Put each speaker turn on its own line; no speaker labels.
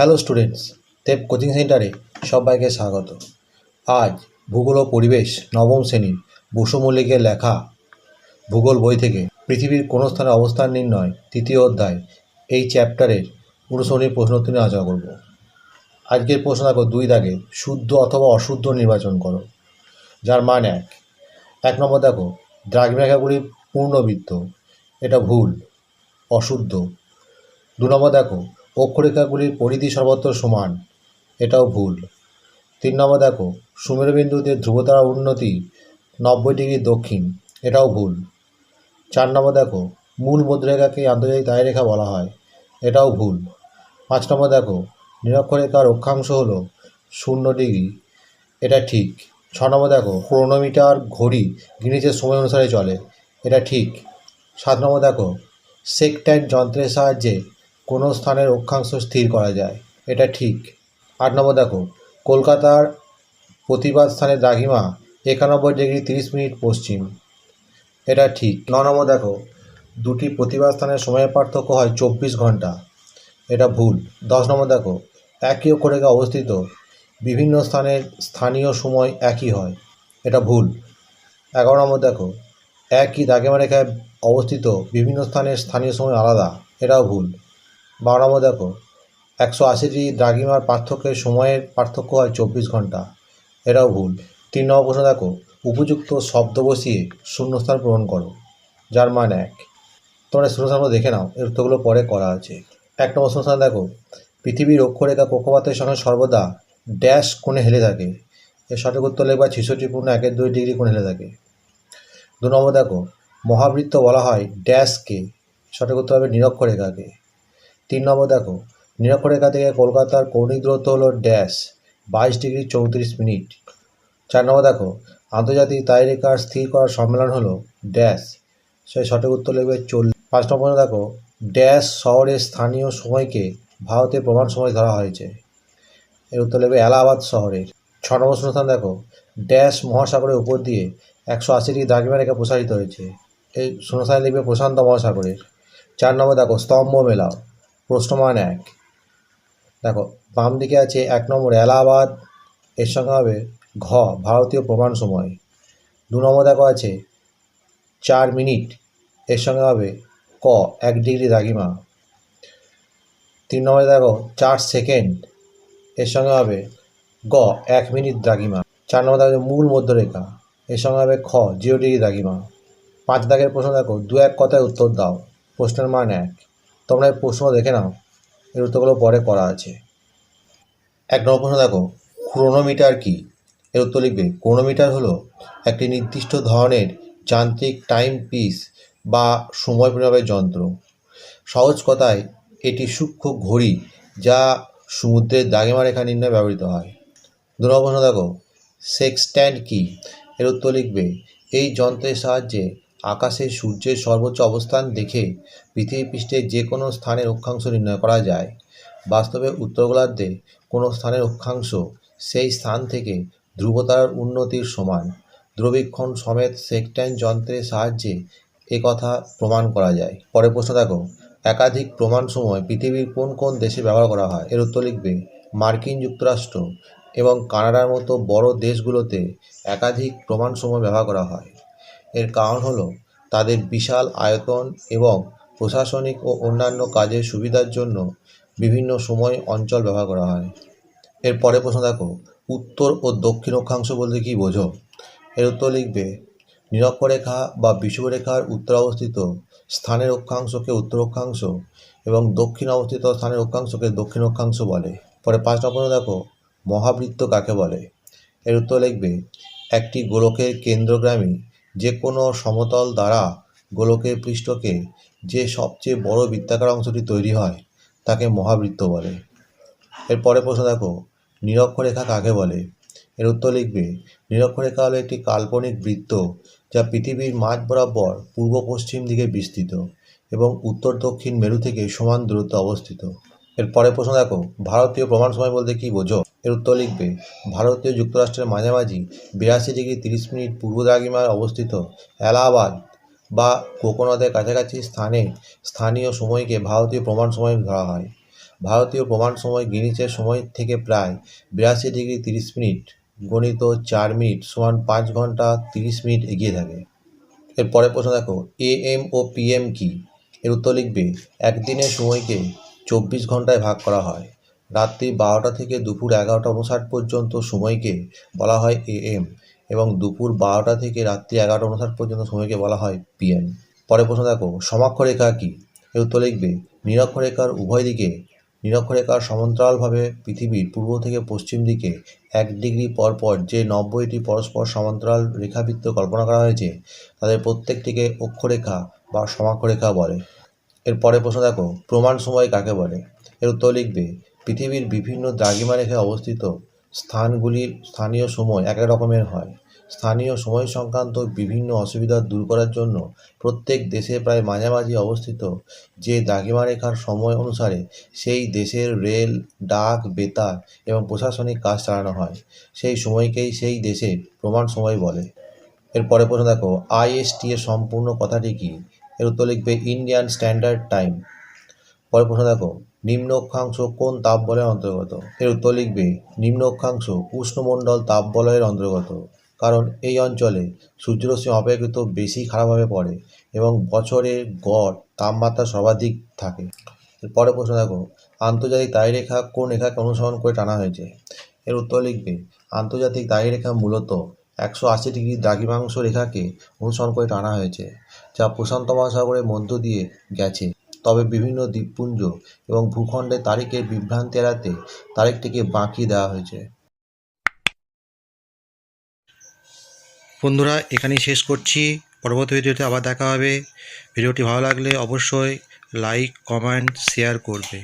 Hello students দেব coaching সেন্টারে সবাইকে স্বাগত। আজ ভূগোল ও পরিবেশ নবম শ্রেণির বসু মল্লিকের লেখা ভূগোল বই থেকে পৃথিবীর কোন স্থানে অবস্থান নির্ণয় তৃতীয় অধ্যায় এই চ্যাপ্টারের অনুসরণীর প্রশ্ন নিয়ে আলোচনা করব। আজকের প্রশ্ন দেখো দুই দাগে, শুদ্ধ অথবা অশুদ্ধ নির্বাচন করো, যার মান এক। এক নম্বর দেখো দ্রাঘিমারেখাগুলি পূর্ণবৃত্ত, এটা ভুল, অশুদ্ধ। দু নম্বর দেখো অক্ষরেখাগুলির পরিধি সর্বত্র সমান। এটাও ভুল। তিন নম্বর দেখো, সুমেরুবিন্দুতে ধ্রুবতারা উন্নতি নব্বই ডিগ্রি দক্ষিণ। এটাও ভুল। চার নম্বর দেখো, মূল মুদ্রেখাকে আন্তর্জাতিক দায়রেখা বলা হয়। এটাও ভুল। পাঁচ নম্বর দেখো নিরক্ষরেখার অক্ষাংশ হলো শূন্য ডিগ্রি। এটা ঠিক। ছ নম্বর দেখো, ক্রোনোমিটার ঘড়ি গ্রিনিচের সময় অনুসারে চলে। এটা ঠিক। সাত নম্বর দেখো, সেকটাইট যন্ত্রের সাহায্যে কোনো স্থানের অক্ষাংশ স্থির করা যায়। এটা ঠিক। আট নম্বর দেখো, কলকাতার প্রতিবাদ স্থানের দ্রাঘিমা একানব্বই ডিগ্রি তিরিশ মিনিট পশ্চিম। এটা ঠিক। ন নম্বর দেখো, দুটি প্রতিবাদ স্থানের সময়ের পার্থক্য হয় চব্বিশ ঘণ্টা। এটা ভুল। দশ নম্বর দেখো, একই অক্ষরেখা অবস্থিত, বিভিন্ন স্থানের স্থানীয় সময় একই হয়। এটা ভুল। এগারো নম্বর দেখো, একই দাগেমা রেখায় অবস্থিত, বিভিন্ন স্থানের স্থানীয় সময় আলাদা। এটাও ভুল। বারো নম্বর দেখো, একশো আশিটি দ্রাঘিমার পার্থক্যের সময়ের পার্থক্য হয় চব্বিশ ঘণ্টা। এটাও ভুল। তিন নম্বর প্রশ্ন, দেখো, উপযুক্ত শব্দ বসিয়ে শূন্যস্থান পূরণ করো। যার মান এক। তোমরা শূন্যস্থানগুলো দেখে নাও, এর উত্তরগুলো পরে করা আছে। এক নম্বর শূন্যস্থান, দেখো, পৃথিবীর অক্ষরেখা কক্ষপাতের সঙ্গে সর্বদা ড্যাশ কোণে হেলে থাকে। এর সঠিক উত্তর লিখবা ছেষট্টি পূর্ণ একের দুই ডিগ্রি কোণে হেলে থাকে। দু নম্বর, দেখো, মহাবৃত্ত বলা হয় ড্যাশকে। সঠিক উত্তর হবে নিরক্ষরেখাকে। তিন নম্বর দেখো নিরক্ষরেখা থেকে কলকাতার কৌণিক দূরত্ব হলো ড্যাশ, বাইশ ডিগ্রি চৌত্রিশ মিনিট। চার নম্বর দেখো, আন্তর্জাতিক তারিরেখার স্থির করার সম্মেলন হলো ড্যাশ, সেই সঠিক উত্তর লিখবে চল্লিশ। পাঁচ নম্বর দেখো, ড্যাশ শহরের স্থানীয় সময়কে ভারতের প্রমাণ সময় ধরা হয়েছে। এর উত্তর লিখবে এলাহাবাদ শহরের। ছ নম্বর শূন্যস্থান দেখো, ড্যাশ মহাসাগরের উপর দিয়ে একশো আশি ডিগ্রি দ্রাঘিমা রেখা প্রসারিত হয়েছে। এই শূন্যস্থানে লিখবে প্রশান্ত মহাসাগরের। চার নম্বর দেখো, স্তম্ভ মেলাও। প্রশ্নমান এক। দেখো বাম দিকে আছে এক নম্বর এলাহাবাদ, এর সঙ্গে হবে ঘ, ভারতীয় প্রমাণ সময়। দু নম্বর দেখো আছে চার মিনিট, এর সঙ্গে হবে ক, এক ডিগ্রি দ্রাঘিমা তিন নম্বরে দেখো চার সেকেন্ড, এর সঙ্গে হবে গ, এক মিনিট দ্রাঘিমা চার নম্বর দেখো মূল মধ্যরেখা, এর সঙ্গে হবে খ, জিরো ডিগ্রি দ্রাঘিমা পাঁচ দাগের প্রশ্ন দেখো, দু এক কথায় উত্তর দাও, প্রশ্নের মান এক। তোমরা প্রশ্ন দেখে নাও। এর উত্তরগুলো পরে করা আছে। এক নম্বর প্রশ্ন দেখো, ক্রোনোমিটার কি? এর উত্তর লিখবে, ক্রোনোমিটার হলো একটি নির্দিষ্ট ধরনের যান্ত্রিক টাইম পিস বা সময় পরিমাপের যন্ত্র। সহজ কথায়, এটি সূক্ষ্ম ঘড়ি যা সমুদ্রের দাগেমা রেখা নির্ণয়ে ব্যবহৃত হয়। দু নম্বর প্রশ্ন দেখো, সেক্সট্যান্ড কি? এর উত্তর লিখবে, এই যন্ত্রের সাহায্যে আকাশে সূর্যের সর্বোচ্চ অবস্থান দেখে পৃথিবী পৃষ্ঠের যে কোনো স্থানের অক্ষাংশ নির্ণয় করা যায়। বাস্তবে উত্তর গোলার্ধে কোনো স্থানের অক্ষাংশ সেই স্থান থেকে ধ্রুবতার উন্নতির সমান। দূরবীক্ষণ সমেত সেকটাইন যন্ত্রের সাহায্যে কথা প্রমাণ করা যায়। পরে প্রশ্ন দেখো, একাধিক প্রমাণ সময় পৃথিবীর কোন কোন দেশে ব্যবহার করা হয়? এর উত্তর লিখবে, মার্কিন যুক্তরাষ্ট্র এবং কানাডার মতো বড় দেশগুলোতে একাধিক প্রমাণ সময় ব্যবহার করা হয়। এর কারণ হলো তাদের বিশাল আয়তন এবং প্রশাসনিক ও অন্যান্য কাজের সুবিধার জন্য বিভিন্ন সময় অঞ্চল ব্যবহার করা হয়। এর পরে প্রশ্ন দেখো, উত্তর ও দক্ষিণ অক্ষাংশ বলতে কী বোঝো? এর উত্তর লিখবে, নিরক্ষরেখা বা বিষুবরেখার উত্তর অবস্থিত স্থানের অক্ষাংশকে উত্তর অক্ষাংশ এবং দক্ষিণ অবস্থিত স্থানের অক্ষাংশকে দক্ষিণ অক্ষাংশ বলে। পরে পাঁচ নম্বর দেখো, মহাবৃত্ত কাকে বলে? এর উত্তর লিখবে, একটি গোলকের কেন্দ্রগ্রামী যে কোনো সমতল দ্বারা গোলকের পৃষ্ঠকে যে সবচেয়ে বড় বৃত্তাকার অংশটি তৈরি হয়, তাকে মহাবৃত্ত বলে। এর পরে প্রশ্ন দেখো, নিরক্ষরেখা কাকে বলে? এর উত্তর লিখবে নিরক্ষরেখা হলো একটি কাল্পনিক বৃত্ত যা পৃথিবীর মাঝ বরাবর পূর্ব পশ্চিম দিকে বিস্তৃত এবং উত্তর দক্ষিণ মেরু থেকে সমান দূরত্বে অবস্থিত। এর পরে প্রশ্ন দেখো, ভারতীয় প্রমাণ সময় বলতে কী বোঝো? এর উত্তর লিখবে, ভারতীয় যুক্তরাষ্ট্রের মাঝামাঝি বিরাশি ডিগ্রি তিরিশ মিনিট পূর্ব দ্রাঘিমায় অবস্থিত এলাহাবাদ বা কোকোনদের কাছাকাছি স্থানে স্থানীয় সময়কে ভারতীয় প্রমাণ সময় ধরা হয়। ভারতীয় প্রমাণ সময় গ্রিনিচের সময় থেকে প্রায় বিরাশি ডিগ্রি তিরিশ মিনিট, গণিত চার মিনিট সমান পাঁচ ঘণ্টা তিরিশ মিনিট এগিয়ে থাকে। এর পরের প্রশ্ন দেখো, এ এম ও পিএম কি? এর উত্তর লিখবে, একদিনের সময়কে চব্বিশ ঘন্টায় ভাগ করা হয়। রাত্রি বারোটা থেকে দুপুর এগারোটা উনষাট পর্যন্ত সময়কে বলা হয় এ এম এবং দুপুর বারোটা থেকে রাত্রি এগারোটা উনষাট পর্যন্ত সময়কে বলা হয় পিএম পরে প্রশ্ন দেখো, সমাক্ষরেখা কী? এর উত্তর লিখবে, নিরক্ষরেখার উভয় দিকে, নিরক্ষরেখার সমান্তরালভাবে পৃথিবীর পূর্ব থেকে পশ্চিম দিকে এক ডিগ্রি পর পর যে নব্বইটি পরস্পর সমান্তরাল রেখাবৃত্ত কল্পনা করা হয়েছে, তাদের প্রত্যেকটিকে অক্ষরেখা বা সমাক্ষরেখা বলে। এর পরের প্রশ্ন দেখো, প্রমাণ সময় কাকে বলে? এর উত্তর লিখবে, পৃথিবীর বিভিন্ন দ্রাঘিমা রেখায় অবস্থিত স্থানগুলির স্থানীয় সময় এক রকমের হয়। স্থানীয় সময় সংক্রান্ত বিভিন্ন অসুবিধা দূর করার জন্য প্রত্যেক দেশে প্রায় মাঝামাঝি অবস্থিত যে দ্রাঘিমা রেখার সময় অনুসারে সেই দেশের রেল, ডাক, বেতার এবং প্রশাসনিক কাজ চালানো হয়। সেই সময়কেই সেই দেশে প্রমাণ সময় বলে। এর পরে প্রশ্ন দেখো, আইএসটি এর সম্পূর্ণ কথাটি কি? এর উত্তর লিখবে ইন্ডিয়ান স্ট্যান্ডার্ড টাইম পরের প্রশ্ন দেখো নিম্ন অক্ষাংশ কোন তাপ বলয়ের অন্তর্গত? এর উত্তর লিখবে নিম্ন অক্ষাংশ উষ্ণমণ্ডল তাপ বলয়ের অন্তর্গত, কারণ এই অঞ্চলে সূর্যরশ্মি অপেক্ষিত বেশি খারাপভাবে পড়ে এবং বছরের গড়, তাপমাত্রা সর্বাধিক থাকে। পরের প্রশ্ন দেখো, আন্তর্জাতিক দায়রেখা কোন রেখাকে অনুসরণ করে টানা হয়েছে? এর উত্তর লিখবে, আন্তর্জাতিক দায়রেখা মূলত একশো আশি ডিগ্রি দ্রাঘিমাংশ রেখাকে অনুসরণ করে টানা হয়েছে। যা প্রশান্ত মহাসাগরের মধ্য দিয়ে গেছে। তবে বিভিন্ন দ্বীপপুঞ্জ এবং ভূখণ্ডে তারিখের বিভ্রান্তি এড়াতে তারিখটিকে বাঁকিয়ে দেওয়া হয়েছে। বন্ধুরা, এখানেই শেষ করছি। পরবর্তী ভিডিওতে আবার দেখা হবে। ভিডিওটি ভালো লাগলে অবশ্যই লাইক, কমেন্ট, শেয়ার করবে।